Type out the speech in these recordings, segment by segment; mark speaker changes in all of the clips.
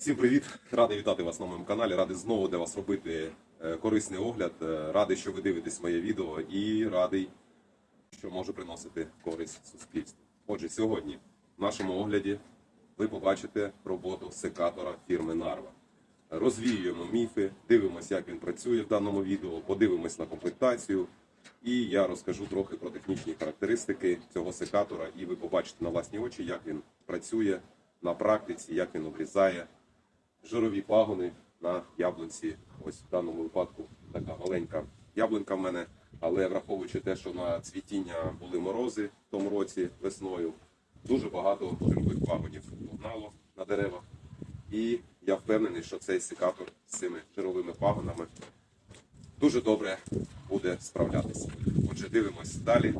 Speaker 1: Всім привіт! Радий вітати вас на моєму каналі. Радий знову для вас робити е, корисний огляд. Е, Радий, що ви дивитесь моє відео, і радий, що може приносити користь суспільству. Отже, сьогодні в нашому огляді ви побачите роботу секатора фірми Нарва. Розвіюємо міфи, дивимося, як він працює в даному відео, подивимось на комплектацію. І я розкажу трохи про технічні характеристики цього секатора, і ви побачите на власні очі, як він працює на практиці, як він обрізає жирові пагони на яблунці. Ось в даному випадку така маленька яблунка в мене, але враховуючи те, що на цвітіння були морози в тому році весною, дуже багато жирових пагонів погнало на деревах. І я впевнений, що цей секатор з цими жировими пагонами дуже добре буде справлятися. Отже, дивимось далі.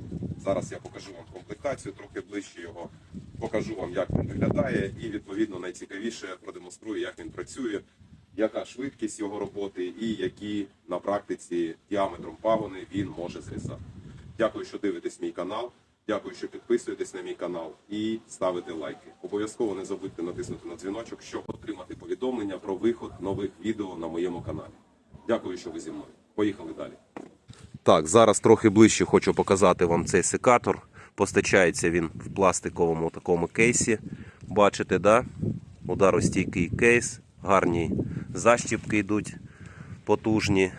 Speaker 1: Зараз я покажу вам комплектацію, трохи ближче його. Покажу вам, як він виглядає, і відповідно найцікавіше продемонструю, як він працює, яка швидкість його роботи і які на практиці діаметром пагони він може зрізати. Дякую, що дивитесь мій канал. Дякую, що підписуєтесь на мій канал і ставите лайки. Обов'язково не забудьте натиснути на дзвіночок, щоб отримати повідомлення про виход нових відео на моєму каналі. Дякую, що ви зі мною. Поїхали далі. Так, зараз трохи ближче хочу показати вам цей секатор. Постачається він в пластиковому такому кейсі. Бачите, да? Ударостійкий кейс, гарні защіпки йдуть потужні.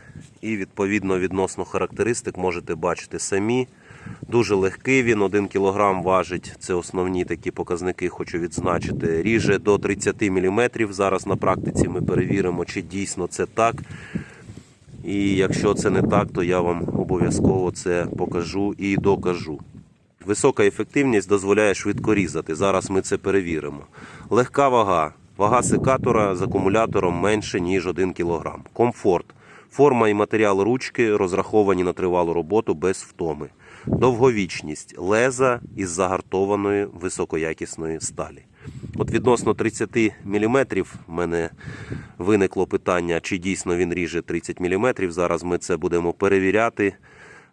Speaker 1: І відповідно відносно характеристик можете бачити самі. Дуже легкий він, 1 кг важить. Це основні такі показники, хочу відзначити. Ріже до 30 мм. Зараз на практиці ми перевіримо, чи дійсно це так. І якщо це не так, то я вам обов'язково це покажу і докажу. Висока ефективність дозволяє швидко різати. Зараз ми це перевіримо. Легка вага. Вага секатора з акумулятором менше, ніж 1 кг. Комфорт. Форма і матеріал ручки розраховані на тривалу роботу без втоми. Довговічність леза із загартованої високоякісної сталі. От відносно 30 мм в мене виникло питання, чи дійсно він ріже 30 мм. Зараз ми це будемо перевіряти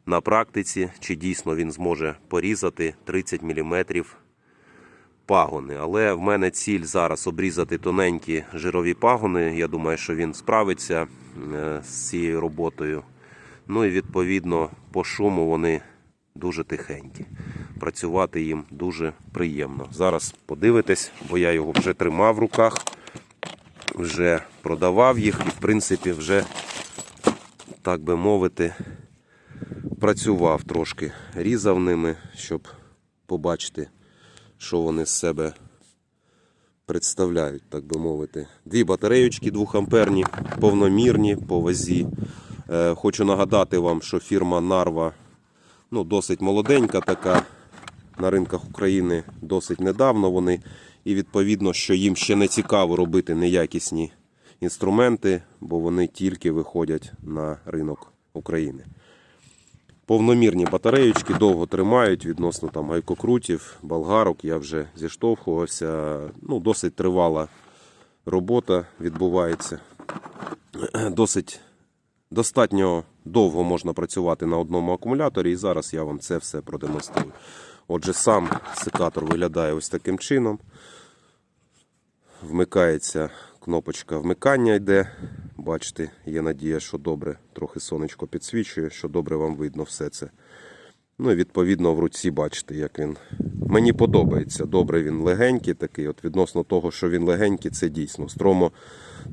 Speaker 1: на практиці, чи дійсно він зможе порізати 30 мм пагони. Але в мене ціль зараз обрізати тоненькі жирові пагони. Я думаю, що він справиться е, з цією роботою. Ну і відповідно по шуму вони дуже тихенькі. Працювати їм дуже приємно. Зараз подивитесь, бо я його вже тримав в руках, вже продавав їх і, в принципі, вже, так би мовити, працював трошки, різав ними, щоб побачити, що вони з себе представляють, так би мовити. Дві батареючки 2 амперні, повномірні по вазі. Е, Хочу нагадати вам, що фірма Нарва ну, досить молоденька така на ринках України досить недавно вони. І відповідно, що їм ще не цікаво робити неякісні інструменти, бо вони тільки виходять на ринок України. Повномірні батареючки довго тримають відносно там гайкокрутів, болгарок. Я вже зіштовхувався. Ну, досить тривала робота відбувається. Досить достатньо довго можна працювати на одному акумуляторі, і зараз я вам це все продемонструю. Отже, сам секатор виглядає ось таким чином. Вмикається кнопочка вмикання йде. Бачите, є надія, що добре, трохи сонечко підсвічує, що добре вам видно все це. Ну і відповідно в руці бачите, як він. Мені подобається. Добре він легенький такий. От відносно того, що він легенький, це дійсно. Стромо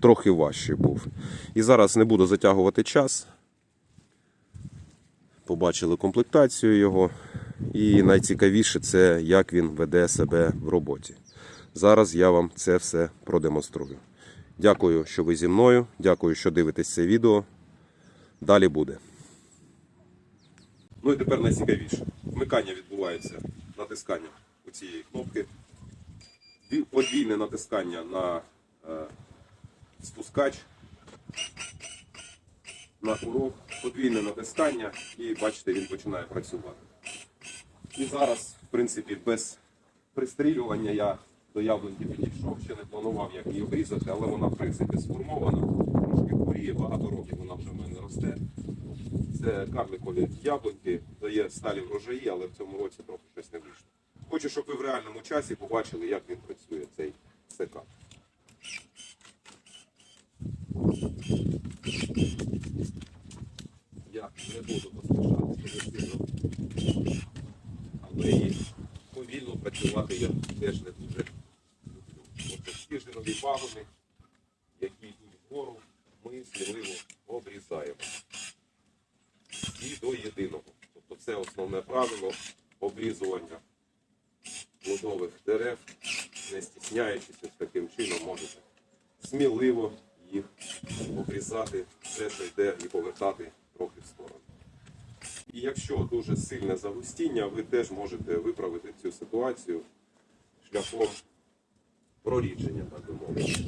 Speaker 1: трохи важче був. І зараз не буду затягувати час. Побачили комплектацію його. І найцікавіше це як він веде себе в роботі. Зараз я вам це все продемонструю. Дякую, що ви зі мною. Дякую, що дивитесь це відео. Далі буде. Ну і тепер найцікавіше. Вмикання відбувається натисканням у цієї кнопки. Подвійне натискання на е, спускач, на курок, подвійне натискання, і бачите, він починає працювати. І зараз, в принципі, без пристрілювання я до яблуньки підійшов, ще не планував, як її обрізати, але вона, в принципі, сформована, трошки хворіє, багато років вона вже в мене росте. Це карликові яблуньки, дає сталі врожаї, але в цьому році трохи щось не вийшло. Хочу, щоб ви в реальному часі побачили, як він працює, цей секат. Я не буду поспішати дуже сильно. Але і повільно працювати я теж не дуже люблю. Отже, всі жирові пагони, які йдуть вгору, ми сміливо обрізаємо. І до єдиного. Тобто це основне правило обрізування плодових дерев, не стісняючись таким чином можете сміливо їх обрізати, все, що йде, і повертати трохи в сторону. І якщо дуже сильне загустіння, ви теж можете виправити цю ситуацію шляхом прорідження, так би мовити.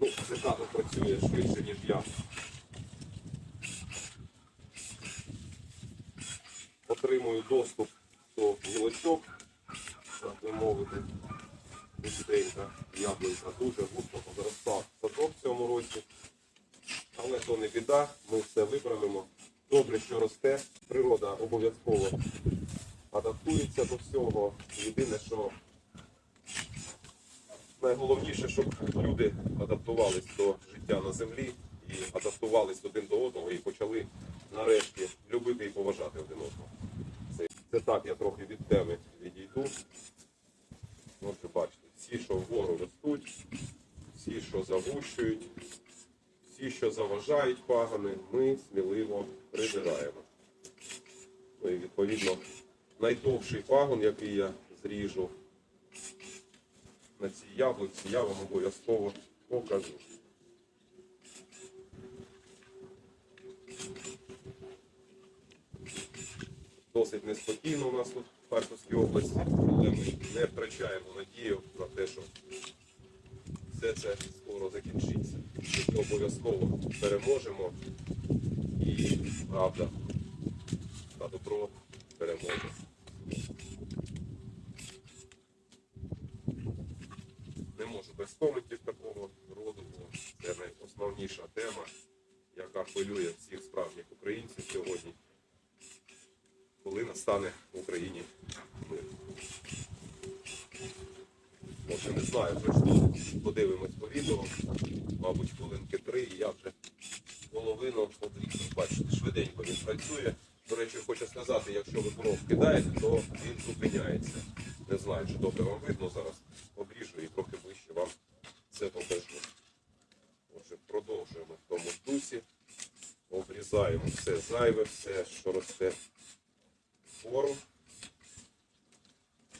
Speaker 1: Ну, цикада працює швидше, ніж я. Отримую доступ до гілочок, так би мовити. Густенька яблунька дуже густо позаростав садок в цьому році. Але то не біда, ми все виправимо. Добре, що росте. Природа обов'язково адаптується до всього. Єдине, що найголовніше, щоб люди адаптувались до життя на землі і адаптувались один до одного і почали нарешті любити і поважати один одного. Так, я трохи від теми відійду. Можете бачити, всі, що вгору ростуть, всі, що загущують, всі, що заважають пагани, ми сміливо прибираємо. Ну і відповідно найдовший пагон, який я зріжу на цій яблуці, я вам обов'язково покажу. Досить неспокійно у нас тут в Харківській області, але ми не втрачаємо надію на те, що все це скоро закінчиться. Ми обов'язково переможемо і правда та добро переможе. Не можу без коментів такого роду, бо це найосновніша тема, яка хвилює всіх справжніх українців сьогодні, коли настане в Україні мир. Може, не знаю, точно подивимось по відео, мабуть, хвилинки три, і я вже половину обрізав. Бачите, швиденько він працює. До речі, хочу сказати, якщо ви кров кидаєте, то він зупиняється. Не знаю, чи добре вам видно зараз. Обріжу і трохи ближче вам це покажу. Отже, продовжуємо в тому дусі. Обрізаємо все зайве, все, що росте вгору.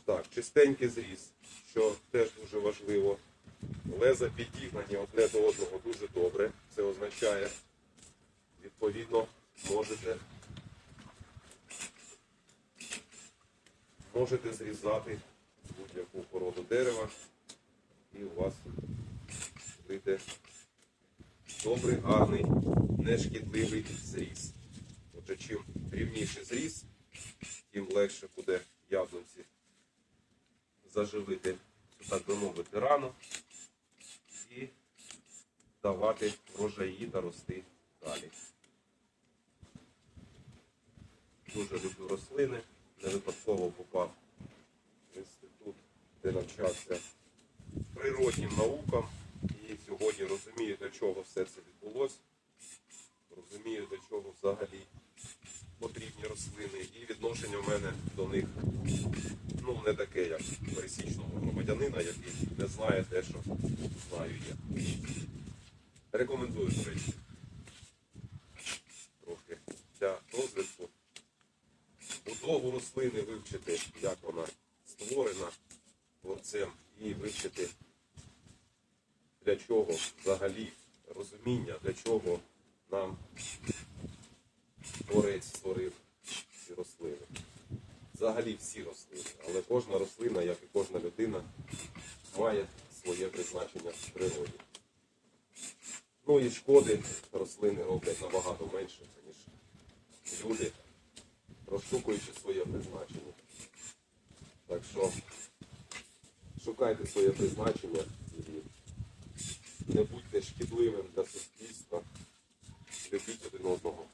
Speaker 1: Так, чистенький зріз, що теж дуже важливо. Леза підігнані одне до одного дуже добре. Це означає, відповідно, можете, можете зрізати будь-яку породу дерева, і у вас вийде добрий, гарний, нешкідливий зріз. Отже, чим рівніший зріз, тим легше буде яблунці заживити, так би мовити, рану і давати врожаї та рости далі. Дуже люблю рослини, не випадково попав в інститут, де навчався природнім наукам. І сьогодні розумію, для чого все це відбулося. Розумію, для чого взагалі відношення в мене до них ну, не таке, як пересічного громадянина, який не знає те, що знаю я. Рекомендую, речі, трохи для розвитку. Будову рослини вивчити, як вона створена творцем, і вивчити, для чого взагалі розуміння, для чого нам творець створив ці рослини взагалі всі рослини, але кожна рослина, як і кожна людина, має своє призначення в природі. Ну і шкоди рослини роблять набагато менше, ніж люди, розшукуючи своє призначення. Так що шукайте своє призначення і не будьте шкідливим для суспільства. Любіть один одного.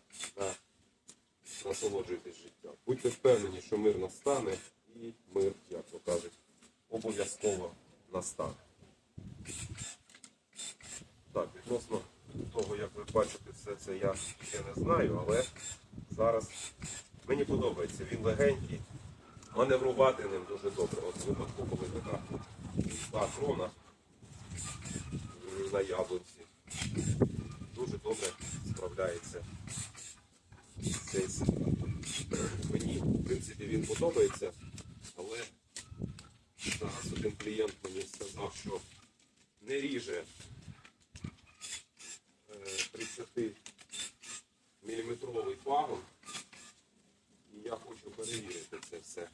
Speaker 1: Насолоджуйтесь життям. Будьте впевнені, що мир настане, і мир, як то кажуть, обов'язково настане. Так, відносно того, як ви бачите, все це я ще не знаю, але зараз мені подобається. Він легенький, маневрувати ним дуже добре. От випадку, коли така та крона на яблунці, дуже добре справляється цей секатор. Мені, в принципі, він подобається, але зараз один клієнт мені сказав, що не ріже е, 30 міліметровий пагон. І я хочу перевірити це все.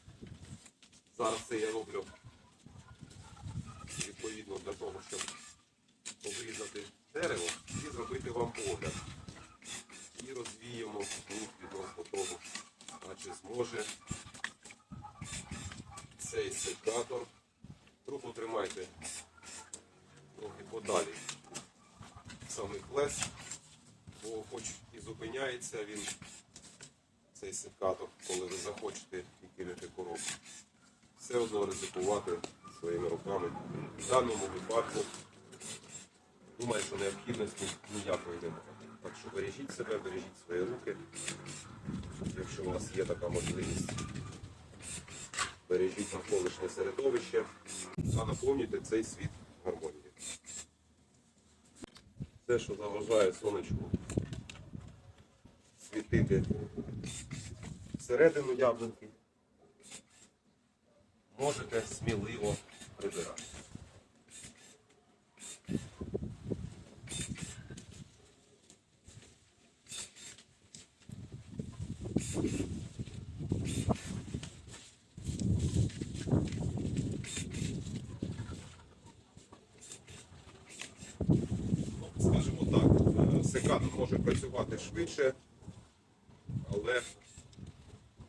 Speaker 1: Зараз це я роблю відповідно для того, щоб обрізати дерево і зробити вам огляд. І розвіємо міф відносно того, чи зможе цей секатор. Трубу тримайте трохи подалі від самих лес, бо хоч і зупиняється він, цей секатор, коли ви захочете і кинете коробку. Все одно ризикувати своїми руками. В даному випадку думаю, що необхідності ніякої немає. Так що бережіть себе, бережіть свої руки, якщо у вас є така можливість. Бережіть навколишнє середовище та наповнюйте цей світ гармонією. Все, що заважає сонечку світити всередину яблунки, можете сміливо прибирати. Ну, е, може працювати швидше, але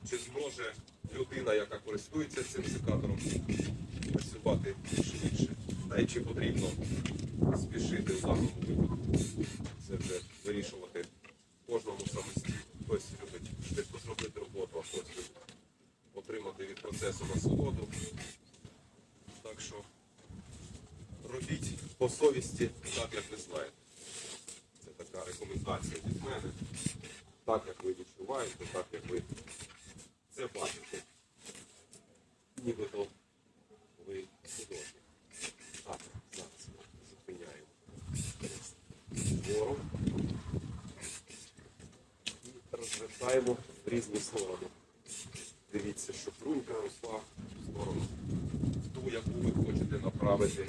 Speaker 1: чи зможе людина, яка користується цим секатором, працювати швидше? Та й чи потрібно спішити в даному випадку? Це вже вирішувати кожному самостійно. Хтось любить швидко зробити роботу, а хтось любить отримати від процесу насолоду. Так що робіть по совісті так, як ви знаєте. Це від мене. Так, як ви відчуваєте, так, як ви це бачите. Нібито ви художник. Так, зараз ми зупиняємо. Вгору. І розвертаємо в різні сторони. Дивіться, щоб рунька росла в сторону, в ту, яку ви хочете направити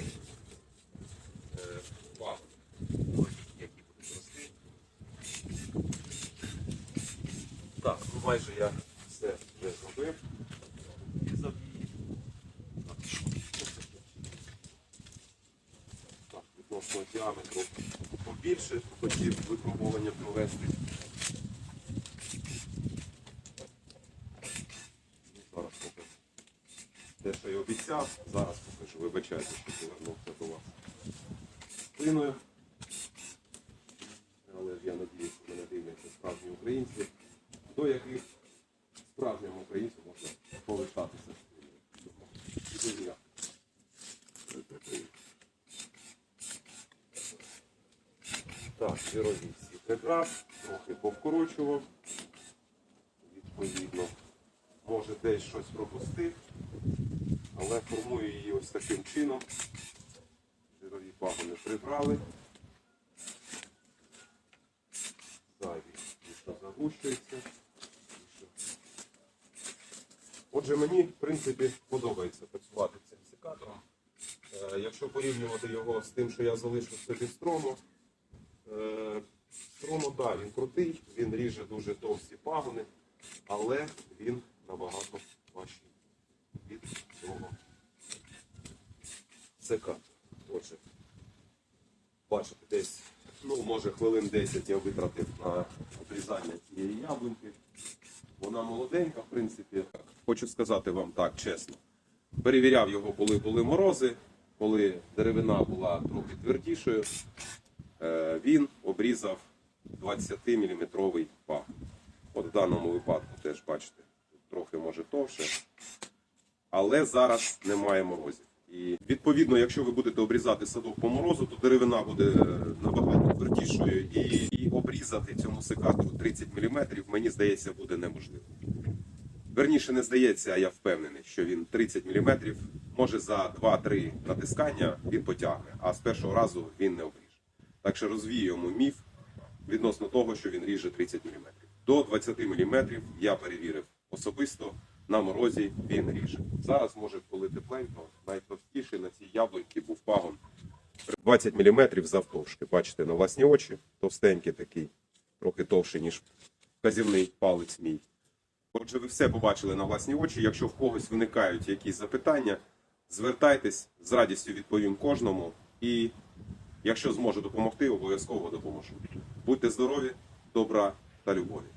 Speaker 1: е, вагу, які будуть рости. Так, ну майже я все вже зробив. Так, відносно діаметру побільше, хотів випробування провести. Зараз покажу. Те, що я обіцяв, зараз покажу. Вибачайте, що повернувся до вас спиною. Але ж я надіюся, мене дивляться справжні українці, до яких справжньому українцю можна повертатися. Дуже дякую. Так, жирові всі прикрас, трохи. Відповідно, може десь щось пропустив, але формую її ось таким чином. Жирові пагони прибрали. Зайві що загущується. Отже, мені, в принципі, подобається працювати цим секатором. Е, Якщо порівнювати його з тим, що я залишив собі строму, стромо, так, він крутий, він ріже дуже товсті пагони, але він набагато важчий від цього секатора. Отже, бачите, десь, ну, може, хвилин 10 я витратив на обрізання цієї яблуньки. Вона молоденька, в принципі. Хочу сказати вам так, чесно. Перевіряв його, коли були морози, коли деревина була трохи твердішою. Е, Він обрізав 20-мм паг. От в даному випадку теж бачите, трохи може товще. Але зараз немає морозів. І відповідно, якщо ви будете обрізати садок по морозу, то деревина буде е, набагато твердішою, і, і обрізати цьому секатору 30 мм, мені здається, буде неможливо. Верніше не здається, а я впевнений, що він 30 мм, може за 2-3 натискання він потягне, а з першого разу він не обріже. Так що розвіюємо міф відносно того, що він ріже 30 мм. До 20 мм я перевірив особисто, на морозі він ріже. Зараз може, коли тепленько, найтовстіший на цій яблуньці був пагон 20 мм завтовшки. Бачите, на власні очі, товстенький такий, трохи товший, ніж вказівний палець мій. Отже, ви все побачили на власні очі. Якщо в когось виникають якісь запитання, звертайтесь, з радістю відповім кожному. І якщо зможу допомогти, обов'язково допоможу. Будьте здорові, добра та любові.